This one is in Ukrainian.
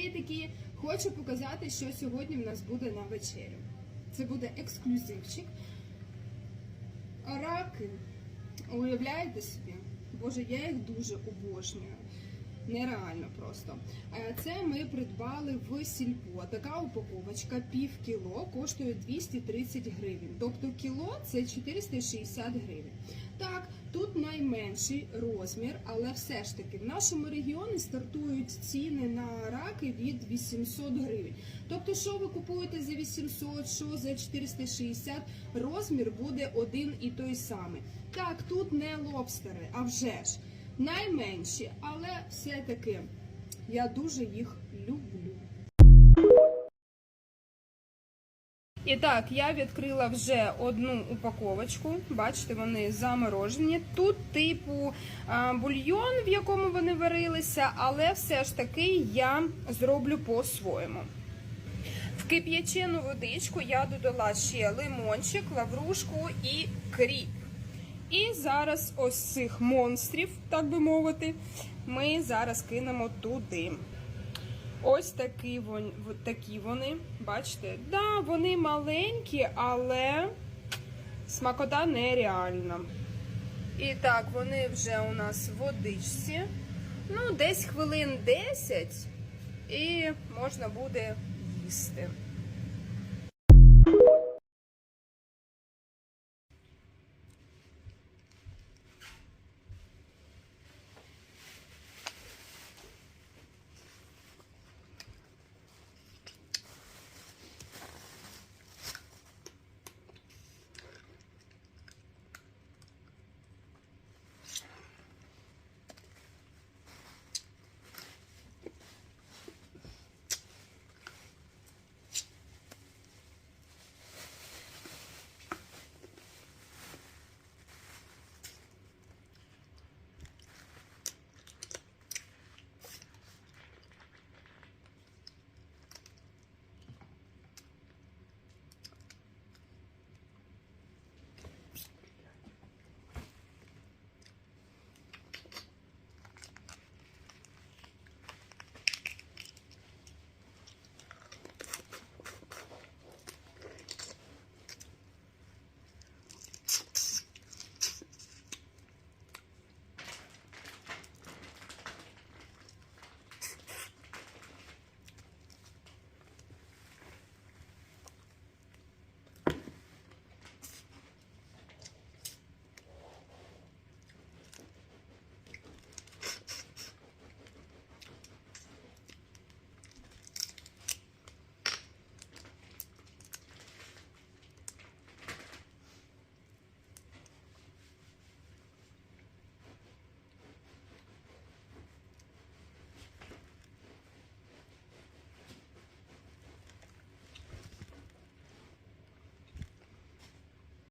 Привітики! Хочу показати, що сьогодні в нас буде на вечерю. Це буде ексклюзивчик. Раки. Уявляєте собі? Боже, я їх дуже обожнюю. Нереально просто. Е, Це ми придбали в сільпо. Така упаковочка пів кіло коштує 230 гривень. Тобто кіло це 460 гривень. Так, тут найменший розмір, але все ж таки в нашому регіоні стартують ціни на раки від 800 гривень. Тобто, що ви купуєте за 800, що за 460, розмір буде один і той самий. Так, тут не лобстери, а вже ж найменші, але все-таки я дуже їх люблю. І так, я відкрила вже одну упаковочку. Бачите, вони заморожені. Тут типу бульйон, в якому вони варилися, але все ж таки я зроблю по-своєму. В кип'ячену водичку я додала ще лимончик, лаврушку і кріп. І зараз ось цих монстрів, так би мовити, ми зараз кинемо туди. Ось такі вони, такі вони. Бачите? Да, вони маленькі, але смакота нереальна. І так, вони вже у нас в водичці. Ну, десь хвилин 10 і можна буде їсти.